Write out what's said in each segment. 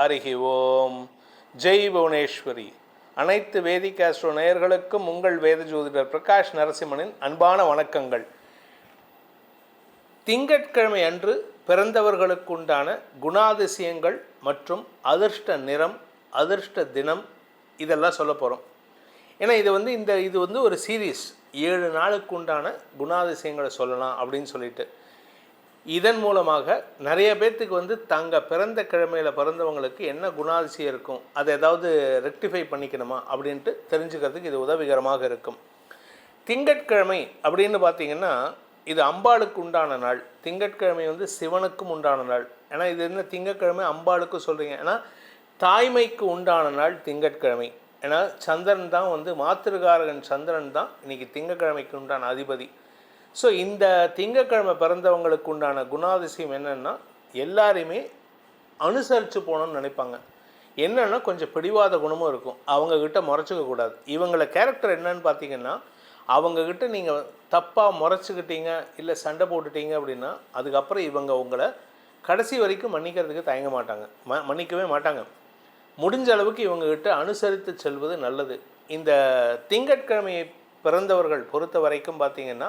ஹரிஹி ஓம் ஜெய் புவனேஸ்வரி. அனைத்து வேதிக் ஆஸ்ட்ரோ நேயர்களுக்கும் உங்கள் வேத ஜோதிடர் பிரகாஷ் நரசிம்மனின் அன்பான வணக்கங்கள். திங்கட்கிழமை அன்று பிறந்தவர்களுக்குண்டான குணாதிசயங்கள் மற்றும் அதிர்ஷ்ட நிறம் அதிர்ஷ்ட தினம் இதெல்லாம் சொல்ல போகிறோம் ஏன்னா இது வந்து இந்த இது வந்து ஒரு சீரீஸ். ஏழு நாளுக்கு உண்டான குணாதிசயங்களை சொல்லலாம் அப்படின்னு சொல்லிட்டு. இதன் மூலமாக நிறைய பேர்த்துக்கு வந்து தங்க பிறந்த கிழமையில் பிறந்தவங்களுக்கு என்ன குணாதிசயம் இருக்கும் அதை ஏதாவது ரெக்டிஃபை பண்ணிக்கணுமா அப்படின்ட்டு தெரிஞ்சுக்கிறதுக்கு இது உதவிகரமாக இருக்கும். திங்கட்கிழமை அப்படின்னு பார்த்தீங்கன்னா இது அம்பாளுக்கு உண்டான நாள். திங்கட்கிழமை வந்து சிவனுக்கும் உண்டான நாள். ஏன்னா இது என்ன திங்கட்கிழமை? அம்பாளுக்கும் சொல்கிறீங்க ஏன்னா தாய்மைக்கு உண்டான நாள் திங்கட்கிழமை. ஏன்னா சந்திரன் தான் வந்து மாத்திருக்காரகன் சந்திரன் தான் இன்றைக்கி திங்கட்கிழமைக்கு உண்டான அதிபதி. ஸோ இந்த திங்கட்கிழமை பிறந்தவங்களுக்கு உண்டான குணாதிசயம் என்னென்னா எல்லாரையுமே அனுசரித்து போகணும்னு நினைப்பாங்க. என்னென்னா கொஞ்சம் பிடிவாத குணமும் இருக்கும். அவங்கக்கிட்ட முறைச்சிக்க கூடாது. இவங்கள கேரக்டர் என்னன்னு பார்த்தீங்கன்னா அவங்கக்கிட்ட நீங்கள் தப்பாக முறைச்சிக்கிட்டீங்க இல்லை சண்டை போட்டுட்டீங்க அப்படின்னா அதுக்கப்புறம் இவங்க உங்களை கடைசி வரைக்கும் மன்னிக்கிறதுக்கு தயங்க மாட்டாங்க. ம மன்னிக்கவே மாட்டாங்க. முடிஞ்ச அளவுக்கு இவங்கக்கிட்ட அனுசரித்து செல்வது நல்லது. இந்த திங்கட்கிழமையை பிறந்தவர்கள் பொறுத்த வரைக்கும் பார்த்திங்கன்னா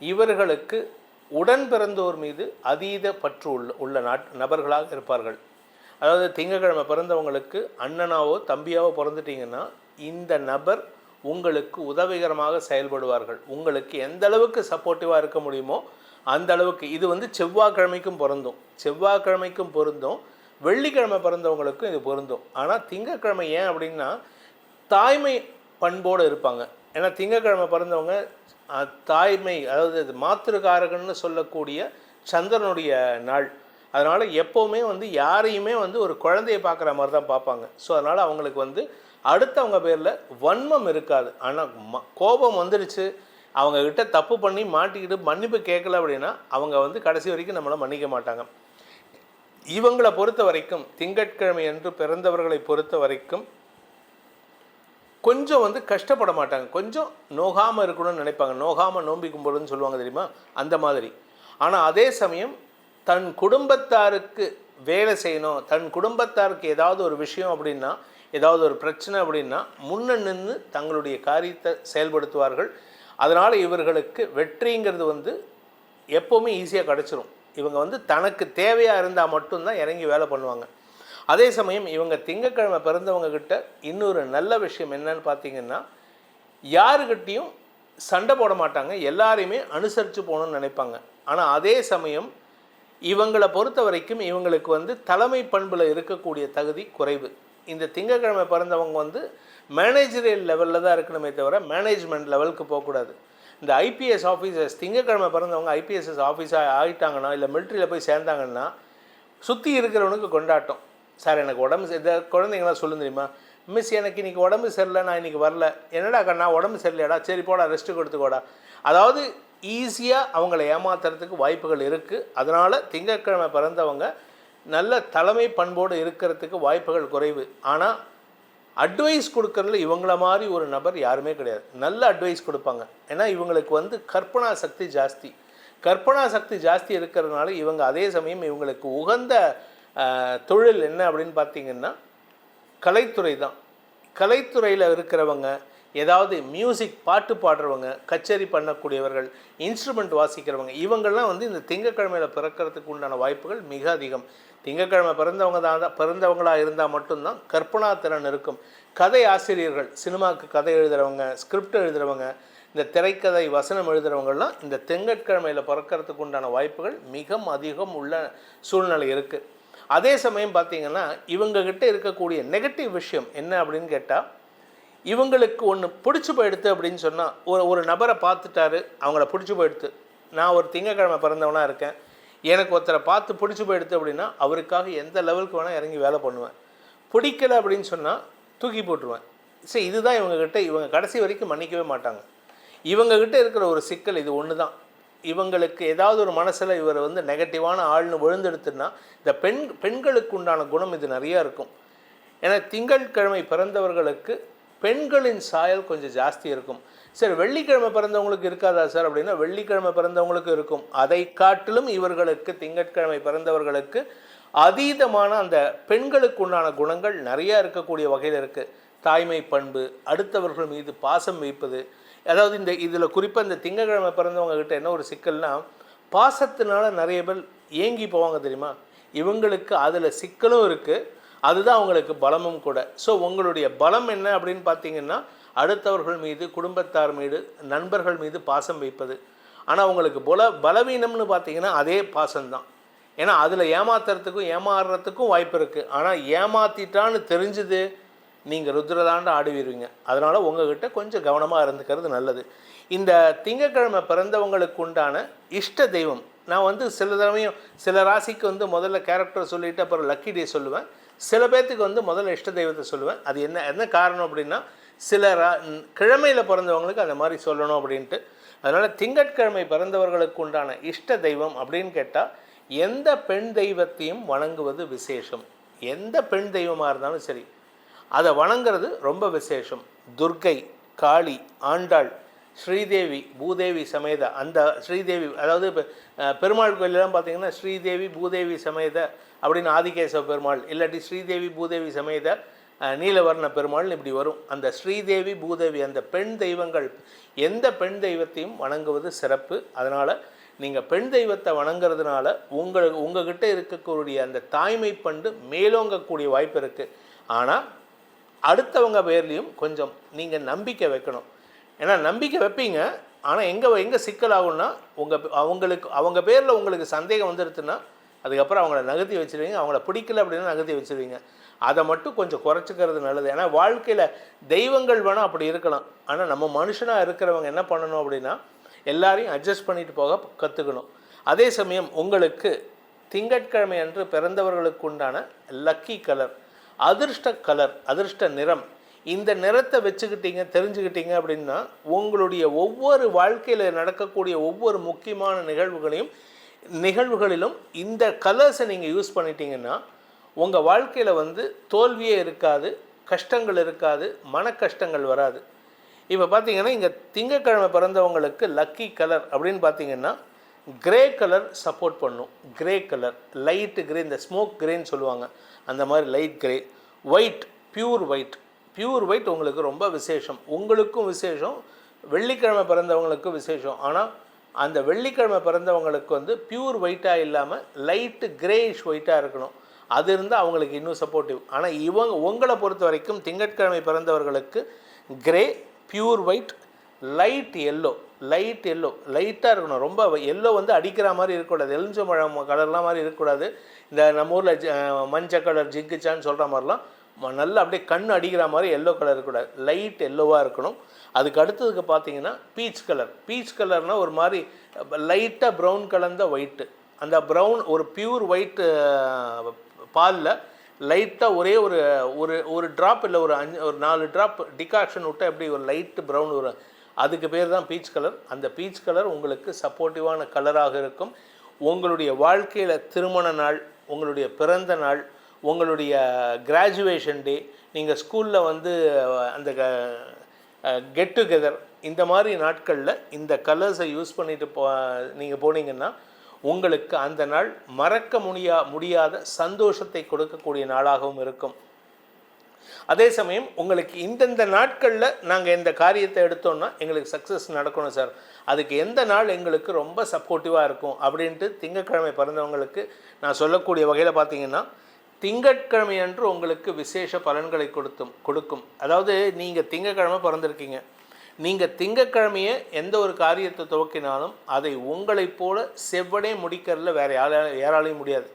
இவர்களுக்கு உடன் பிறந்தோர் மீது அதீத பற்று உள்ள உள்ள நாட் நபர்களாக இருப்பார்கள். அதாவது திங்கக்கிழமை பிறந்தவங்களுக்கு அண்ணனாவோ தம்பியாவோ பிறந்துட்டீங்கன்னா இந்த நபர் உங்களுக்கு உதவிகரமாக செயல்படுவார்கள். உங்களுக்கு எந்த அளவுக்கு சப்போர்ட்டிவாக இருக்க முடியுமோ அந்த அளவுக்கு. இது வந்து செவ்வாய்க்கிழமைக்கும் பொருந்தும். செவ்வாய்க்கிழமைக்கும் பொருந்தும். வெள்ளிக்கிழமை பிறந்தவங்களுக்கும் இது பொருந்தும். ஆனால் திங்கக்கிழமை ஏன் அப்படின்னா தாய்மை பண்போடு இருப்பாங்க. ஏன்னா திங்கக்கிழமை பிறந்தவங்க தாய்மை அதாவது மாத்திருக்காரகன்னு சொல்லக்கூடிய சந்திரனுடைய நாள். அதனால் எப்போவுமே வந்து யாரையுமே வந்து ஒரு குழந்தைய பார்க்குற மாதிரி தான் பார்ப்பாங்க. ஸோ அதனால் அவங்களுக்கு வந்து அடுத்தவங்க பேரில் வன்மம் இருக்காது. ஆனால் ம கோபம் வந்துடுச்சு அவங்கக்கிட்ட தப்பு பண்ணி மாட்டிக்கிட்டு மன்னிப்பு கேட்கல அப்படின்னா அவங்க வந்து கடைசி வரைக்கும் நம்மளை மன்னிக்க மாட்டாங்க. இவங்களை பொறுத்த வரைக்கும் திங்கட்கிழமை என்று பிறந்தவர்களை பொறுத்த வரைக்கும் கொஞ்சம் வந்து கஷ்டப்பட மாட்டாங்க. கொஞ்சம் நோகாமல் இருக்கணும்னு நினைப்பாங்க. நோகாமல் நோம்பி கும்பிடுன்னு சொல்லுவாங்க தெரியுமா? அந்த மாதிரி. ஆனால் அதே சமயம் தன் குடும்பத்தாருக்கு வேலை செய்யணும் தன் குடும்பத்தாருக்கு ஏதாவது ஒரு விஷயம் அப்படின்னா ஏதாவது ஒரு பிரச்சனை அப்படின்னா முன்ன நின்று தங்களுடைய காரியத்தை செயல்படுத்துவார்கள். அதனால் இவர்களுக்கு வெற்றிங்கிறது வந்து எப்போவுமே ஈஸியாக கிடச்சிரும். இவங்க வந்து தனக்கு தேவையாக இருந்தால் மட்டும்தான் இறங்கி வேலை பண்ணுவாங்க. அதே சமயம் இவங்க திங்கக்கிழமை பிறந்தவங்க கிட்ட இன்னொரு நல்ல விஷயம் என்னன்னு பார்த்தீங்கன்னா யாருக்கிட்டேயும் சண்டை போட மாட்டாங்க. எல்லாரையுமே அனுசரித்து போகணும்னு நினைப்பாங்க. ஆனால் அதே சமயம் இவங்களை பொறுத்த வரைக்கும் இவங்களுக்கு வந்து தலைமை பண்பில் இருக்கக்கூடிய தகுதி குறைவு. இந்த திங்கக்கிழமை பிறந்தவங்க வந்து மேனேஜரியல் லெவலில் தான் இருக்கணுமே தவிர மேனேஜ்மெண்ட் லெவலுக்கு போகக்கூடாது. இந்த ஐபிஎஸ் ஆஃபீஸர்ஸ் திங்கக்கிழமை பிறந்தவங்க ஐபிஎஸ்எஸ் ஆஃபீஸாக ஆகிட்டாங்கன்னா இல்லை மிலிட்ரியில் போய் சேர்ந்தாங்கன்னா சுற்றி இருக்கிறவனுக்கு கொண்டாட்டம். சார் எனக்கு உடம்பு இந்த குழந்தைங்களாம் சொல்லும் தெரியுமா? மிஸ் எனக்கு இன்னைக்கு உடம்பு சரியில்லை நான் இன்றைக்கி வரல. என்னடா கண்ணா உடம்பு சரியில்லையாடா? சரி போடா ரெஸ்ட்டு கொடுத்துக்கோடா. அதாவது ஈஸியாக அவங்கள ஏமாத்துறதுக்கு வாய்ப்புகள் இருக்குது அதனால் திங்கட்கிழமை பிறந்தவங்க நல்ல தலைமை பண்போடு இருக்கிறதுக்கு வாய்ப்புகள் குறைவு. ஆனால் அட்வைஸ் கொடுக்கறதுல இவங்கள மாதிரி ஒரு நபர் யாருமே கிடையாது. நல்ல அட்வைஸ் கொடுப்பாங்க. ஏன்னா இவங்களுக்கு வந்து கற்பனா சக்தி ஜாஸ்தி. கற்பனா சக்தி ஜாஸ்தி இருக்கிறதுனால இவங்க அதே சமயம் இவங்களுக்கு உகந்த தொழில் என்ன அப்படின்னு பார்த்தீங்கன்னா கலைத்துறை தான். கலைத்துறையில் இருக்கிறவங்க ஏதாவது மியூசிக் பாட்டு பாடுறவங்க கச்சேரி பண்ணக்கூடியவர்கள் இன்ஸ்ட்ருமெண்ட் வாசிக்கிறவங்க இவங்கெல்லாம் வந்து இந்த திங்கக்கிழமையில் பிறக்கிறதுக்கு உண்டான வாய்ப்புகள் மிக அதிகம். திங்கக்கிழமை பிறந்தவங்க தான் பிறந்தவங்களாக இருந்தால் மட்டும்தான் கற்பனா திறன் இருக்கும். கதை ஆசிரியர்கள் சினிமாவுக்கு கதை எழுதுகிறவங்க ஸ்கிரிப்ட் எழுதுகிறவங்க இந்த திரைக்கதை வசனம் எழுதுகிறவங்கள்லாம் இந்த திங்கட்கிழமையில் பிறக்கிறதுக்கு உண்டான வாய்ப்புகள் மிக அதிகம் உள்ள சூழ்நிலை இருக்குது அதே சமயம் பார்த்தீங்கன்னா இவங்ககிட்ட இருக்கக்கூடிய நெகட்டிவ் விஷயம் என்ன அப்படின்னு கேட்டால் இவங்களுக்கு ஒன்று பிடிச்சி போயிடுத்து அப்படின்னு சொன்னால் ஒரு ஒரு நபரை பார்த்துட்டாரு அவங்கள பிடிச்சி போயிடுத்து. நான் ஒரு திங்கக்கிழமை பிறந்தவனாக இருக்கேன். எனக்கு ஒருத்தரை பார்த்து பிடிச்சி போயிடுத்து அப்படின்னா அவருக்காக எந்த லெவலுக்கு வேணால் இறங்கி வேலை பண்ணுவேன். பிடிக்கல அப்படின்னு சொன்னால் தூக்கி போட்டுருவேன். சரி இதுதான் இவங்ககிட்ட இவங்க கடைசி வரைக்கும் மன்னிக்கவே மாட்டாங்க. இவங்ககிட்ட இருக்கிற ஒரு சிக்கல் இது ஒன்று தான் இவங்களுக்கு ஏதாவது ஒரு மனசில் இவர் வந்து நெகட்டிவான ஆள்னு விழுந்தெடுத்துன்னா இந்த பெண் பெண்களுக்கு உண்டான குணம் இது நிறையா இருக்கும். ஏன்னா திங்கட்கிழமை பிறந்தவர்களுக்கு பெண்களின் சாயல் கொஞ்சம் ஜாஸ்தி இருக்கும். சரி வெள்ளிக்கிழமை பிறந்தவங்களுக்கு இருக்காதா சார் அப்படின்னா வெள்ளிக்கிழமை பிறந்தவங்களுக்கு இருக்கும். அதை காட்டிலும் இவர்களுக்கு திங்கட்கிழமை பிறந்தவர்களுக்கு அதீதமான அந்த பெண்களுக்கு உண்டான குணங்கள் நிறையா இருக்கக்கூடிய வகையில் இருக்குது தாய்மை பண்பு அடுத்தவர்கள் மீது பாசம் வைப்பது அதாவது இந்த இதில் குறிப்பாக இந்த திங்கக்கிழமை பிறந்தவங்கக்கிட்ட என்ன ஒரு சிக்கல்னா பாசத்தினால நிறைய பேர் ஏங்கி போவாங்க தெரியுமா? இவங்களுக்கு அதில் சிக்கலும் இருக்குது அதுதான் அவங்களுக்கு பலமும் கூட. ஸோ உங்களுடைய பலம் என்ன அப்படின்னு பார்த்தீங்கன்னா அடுத்தவர்கள் மீது குடும்பத்தார் மீது நண்பர்கள் மீது பாசம் வைப்பது. ஆனால் உங்களுக்கு பல பலவீனம்னு பார்த்தீங்கன்னா அதே பாசம்தான். ஏன்னா அதில் ஏமாத்துறதுக்கும் ஏமாறுறதுக்கும் வாய்ப்பு இருக்குது ஆனால் ஏமாத்திட்டான்னு தெரிஞ்சுது நீங்கள் ருத்ரதாண்டு ஆடுவீருவீங்க அதனால் உங்ககிட்ட கொஞ்சம் கவனமாக இருந்துக்கிறது நல்லது. இந்த திங்கக்கிழமை பிறந்தவங்களுக்கு உண்டான இஷ்ட தெய்வம். நான் வந்து சில தடவையும் சில ராசிக்கு வந்து முதல்ல கேரக்டர் சொல்லிவிட்டு அப்புறம் லக்கி டே சொல்லுவேன். சில பேர்த்துக்கு வந்து முதல்ல இஷ்ட தெய்வத்தை சொல்லுவேன். அது என்ன என்ன காரணம் அப்படின்னா சில ரா கிழமையில் பிறந்தவங்களுக்கு அந்த மாதிரி சொல்லணும் அப்படின்ட்டு. அதனால் திங்கட்கிழமை பிறந்தவர்களுக்கு உண்டான இஷ்ட தெய்வம் அப்படின்னு கேட்டால் எந்த பெண் தெய்வத்தையும் வணங்குவது விசேஷம். எந்த பெண் தெய்வமாக இருந்தாலும் சரி அதை வணங்குறது ரொம்ப விசேஷம். துர்க்கை காளி ஆண்டாள் ஸ்ரீதேவி பூதேவி சமேத அந்த ஸ்ரீதேவி அதாவது இப்போ பெருமாள் கோயிலெலாம் பார்த்தீங்கன்னா ஸ்ரீதேவி பூதேவி சமேத அப்படின்னு ஆதிகேசவ பெருமாள் இல்லாட்டி ஸ்ரீதேவி பூதேவி சமேத நீலவர்ண பெருமாள்னு இப்படி வரும். அந்த ஸ்ரீதேவி பூதேவி அந்த பெண் தெய்வங்கள் எந்த பெண் தெய்வத்தையும் வணங்குவது சிறப்பு. அதனால் நீங்கள் பெண் தெய்வத்தை வணங்குறதுனால உங்கள் உங்ககிட்ட இருக்கக்கூடிய அந்த தாய்மை பண்பு மேலோங்கக்கூடிய வாய்ப்பு இருக்குது ஆனால் அடுத்தவங்க பேர்லேயும் கொஞ்சம் நீங்கள் நம்பிக்கை வைக்கணும். ஏன்னா நம்பிக்கை வைப்பீங்க. ஆனால் எங்கே எங்கே சிக்கல் ஆகும்னா உங்கள் அவங்களுக்கு அவங்க பேரில் உங்களுக்கு சந்தேகம் வந்துடுதுன்னா அதுக்கப்புறம் அவங்கள நகர்த்தி வச்சுருவீங்க. அவங்கள பிடிக்கல அப்படின்னா நகர்த்தி வச்சிருவீங்க. அதை மட்டும் கொஞ்சம் குறைச்சிக்கிறது நல்லது. ஏன்னா வாழ்க்கையில் தெய்வங்கள் வேணால் அப்படி இருக்கலாம். ஆனால் நம்ம மனுஷனாக இருக்கிறவங்க என்ன பண்ணணும் அப்படின்னா எல்லாரையும் அட்ஜஸ்ட் பண்ணிட்டு போக கற்றுக்கணும் அதே சமயம் உங்களுக்கு திங்கட்கிழமை அன்று பிறந்தவர்களுக்கு உண்டான லக்கி கலர் அதிர்ஷ்ட கலர் அதிர்ஷ்ட நிறம். இந்த நிறத்தை வச்சுக்கிட்டீங்க தெரிஞ்சுக்கிட்டீங்க அப்படின்னா உங்களுடைய ஒவ்வொரு வாழ்க்கையில் நடக்கக்கூடிய ஒவ்வொரு முக்கியமான நிகழ்வுகளையும் நிகழ்வுகளிலும் இந்த கலர்ஸை நீங்கள் யூஸ் பண்ணிட்டீங்கன்னா உங்கள் வாழ்க்கையில் வந்து தோல்வியே இருக்காது கஷ்டங்கள் இருக்காது மன கஷ்டங்கள் வராது. இப்போ பார்த்தீங்கன்னா இங்கே திங்கக்கிழமை பிறந்தவங்களுக்கு லக்கி கலர் அப்படின்னு பார்த்தீங்கன்னா கிரே கலர் சப்போர்ட் பண்ணும். கிரே கலர் லைட்டு கிரே இந்த ஸ்மோக் கிரேன்னு சொல்லுவாங்க. அந்த மாதிரி light grey white pure white pure white உங்களுக்கு ரொம்ப விசேஷம். உங்களுக்கும் விசேஷம். வெள்ளிக்கிழமை பிறந்தவங்களுக்கும் விசேஷம். ஆனால் அந்த வெள்ளிக்கிழமை பிறந்தவங்களுக்கு வந்து பியூர் ஒயிட்டாக இல்லாமல் லைட்டு கிரேயிஷ் ஒயிட்டாக இருக்கணும். அது இருந்தால் அவங்களுக்கு இன்னும் சப்போர்ட்டிவ் ஆனால் இவங்க உங்களை பொறுத்த வரைக்கும் திங்கட்கிழமை பிறந்தவர்களுக்கு grey pure white light yellow light yellow லைட்டாக இருக்கணும். ரொம்ப எல்லோ வந்து அடிக்கிற மாதிரி இருக்கக்கூடாது. எலுமிச்சம்பழம் கலர்லாம் மாதிரி இருக்கக்கூடாது. இந்த நம்ம ஊரில் மஞ்சள் கலர் ஜிங்குச்சான்னு சொல்கிற மாதிரிலாம் ம- நல்லா அப்படியே கண் அடிக்கிற மாதிரி எல்லோ கலர் இருக்கக்கூடாது. லைட் எல்லோவாக இருக்கணும். அதுக்கு அடுத்ததுக்கு பார்த்தீங்கன்னா பீச் கலர் பீச் கலர்னால் ஒரு மாதிரி லைட்டாக ப்ரௌன் கலந்த ஒயிட்டு அந்த ப்ரௌன் ஒரு பியூர் ஒயிட்டு பாலில் லைட்டாக ஒரே ஒரு ஒரு ஒரு ட்ராப் இல்லை ஒரு அஞ்சு ஒரு நாலு ட்ராப் டிகாக்ஷன் விட்டால் எப்படி ஒரு லைட்டு ப்ரௌன் வரும்? அதுக்கு பேர் தான் பீச் கலர் அந்த பீச் கலர் உங்களுக்கு சப்போர்ட்டிவான கலராக இருக்கும். உங்களுடைய வாழ்க்கையில் திருமண நாள் உங்களுடைய பிறந்த நாள் உங்களுடைய கிராஜுவேஷன் டே நீங்கள் ஸ்கூலில் வந்து அந்த கெட் டுகெதர் இந்த மாதிரி நாட்களில் இந்த கலர்ஸை யூஸ் பண்ணிட்டு போ நீங்கள் போனீங்கன்னா உங்களுக்கு அந்த நாள் மறக்க முடியா முடியாத சந்தோஷத்தை கொடுக்கக்கூடிய நாளாகவும் இருக்கும். அதே சமயம் உங்களுக்கு இந்தந்த நாட்களில் நாங்கள் இந்த காரியத்தை எடுத்தோம்னா எங்களுக்கு சக்ஸஸ் நடக்கணும் சார் அதுக்கு எந்த நாள் எங்களுக்கு ரொம்ப சப்போர்ட்டிவாக இருக்கும் அப்படின்ட்டு திங்கட்கிழமை பிறந்தவங்களுக்கு நான் சொல்லக்கூடிய வகையில் பார்த்தீங்கன்னா திங்கட்கிழமை அன்று உங்களுக்கு விசேஷ பலன்களை கொடுத்தும் கொடுக்கும். அதாவது நீங்கள் திங்கட்கிழமை பிறந்திருக்கீங்க. நீங்கள் திங்கட்கிழமையே எந்த ஒரு காரியத்தை துவக்கினாலும் அதை உங்களைப் போல செவ்வனே முடிக்கிறதுல வேறு யாரா யாராலையும் முடியாது.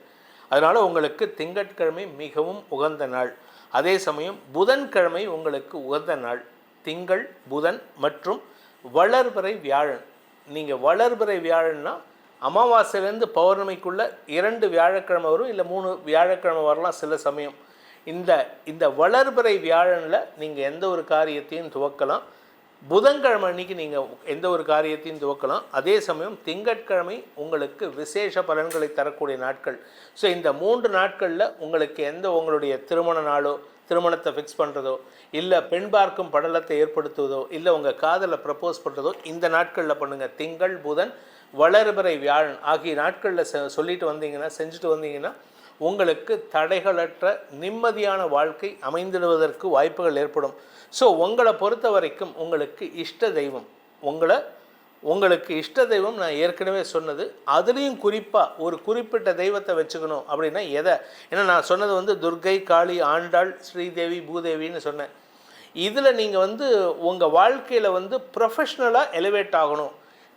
அதனால் உங்களுக்கு திங்கட்கிழமை மிகவும் உகந்த நாள். அதே சமயம் புதன்கிழமை உங்களுக்கு உகந்த நாள். திங்கள் புதன் மற்றும் வளர்பிறை வியாழன். நீங்கள் வளர்பிறை வியாழன்னா அமாவாசையிலேருந்து பௌர்ணமிக்குள்ளே இரண்டு வியாழக்கிழமை வரும் இல்லை மூணு வியாழக்கிழமை வரலாம் சில சமயம். இந்த இந்த வளர்பிறை வியாழனில் நீங்கள் எந்த ஒரு காரியத்தையும் துவக்கலாம். புதன்கிழமை அன்னைக்கு நீங்கள் எந்த ஒரு காரியத்தையும் துவக்கலாம். அதே சமயம் திங்கட்கிழமை உங்களுக்கு விசேஷ பலன்களை தரக்கூடிய நாட்கள். ஸோ இந்த மூன்று நாட்களில் உங்களுக்கு எந்த உங்களுடைய திருமண நாளோ திருமணத்தை ஃபிக்ஸ் பண்ணுறதோ இல்லை பெண் பார்க்கும் படலத்தை ஏற்படுத்துவதோ இல்லை உங்கள் காதலை ப்ரப்போஸ் பண்ணுறதோ இந்த நாட்களில் பண்ணுங்கள் திங்கள் புதன் வளர்பிறை வியாழன் ஆகிய நாட்களில் ச சொல்லிட்டு வந்தீங்கன்னா செஞ்சுட்டு வந்தீங்கன்னா உங்களுக்கு தடைகளற்ற நிம்மதியான வாழ்க்கை அமைந்திடுவதற்கு வாய்ப்புகள் ஏற்படும். ஸோ உங்களை பொறுத்த வரைக்கும் உங்களுக்கு இஷ்ட தெய்வம். உங்களை உங்களுக்கு இஷ்ட தெய்வம் நான் ஏற்கனவே சொன்னது. அதுலேயும் குறிப்பாக ஒரு குறிப்பிட்ட தெய்வத்தை வச்சுக்கணும் அப்படின்னா எதை? ஏன்னா நான் சொன்னது வந்து துர்கை காளி ஆண்டாள் ஸ்ரீதேவி பூதேவின்னு சொன்னேன். இதில் நீங்கள் வந்து உங்கள் வாழ்க்கையில் வந்து ப்ரொஃபஷ்னலாக எலிவேட் ஆகணும்.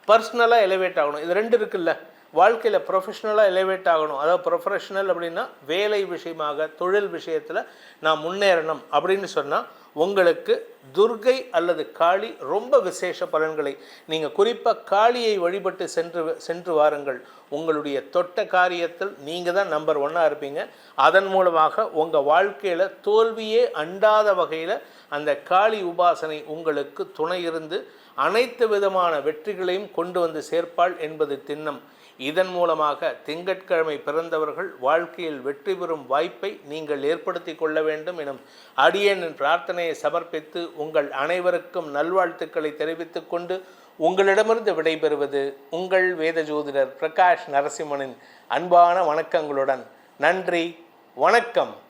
பர்சனலாக எலிவேட் ஆகணும். இது ரெண்டு இருக்குல்ல? வாழ்க்கையில் ப்ரொஃபஷ்னலாக எலிவேட் ஆகணும். அதாவது ப்ரொஃபஷனல் அப்படின்னா வேலை விஷயமாக தொழில் விஷயத்தில் நான் முன்னேறணும் அப்படின்னு சொன்னால் உங்களுக்கு துர்கை அல்லது காளி ரொம்ப விசேஷ பலன்களை நீங்கள் குறிப்பாக காளியை வழிபட்டு சென்று சென்று வாருங்கள். உங்களுடைய தொட்ட காரியத்தில் நீங்கள் தான் நம்பர் ஒன்னாக இருப்பீங்க. அதன் மூலமாக உங்கள் வாழ்க்கையில் தோல்வியே அண்டாத வகையில் அந்த காளி உபாசனை உங்களுக்கு துணை இருந்து அனைத்து விதமான வெற்றிகளையும் கொண்டு வந்து சேர்ப்பாள் என்பது திண்ணம். இதன் மூலமாக திங்கட்கிழமை பிறந்தவர்கள் வாழ்க்கையில் வெற்றி பெறும் வாய்ப்பை நீங்கள் ஏற்படுத்தி கொள்ள வேண்டும் எனும் அடியனின் பிரார்த்தனையை சமர்ப்பித்து உங்கள் அனைவருக்கும் நல்வாழ்த்துக்களை தெரிவித்துக் கொண்டு உங்களிடமிருந்து விடைபெறுவது உங்கள் வேத ஜோதிடர் பிரகாஷ் நரசிம்மனின் அன்பான வணக்கங்களுடன். நன்றி வணக்கம்.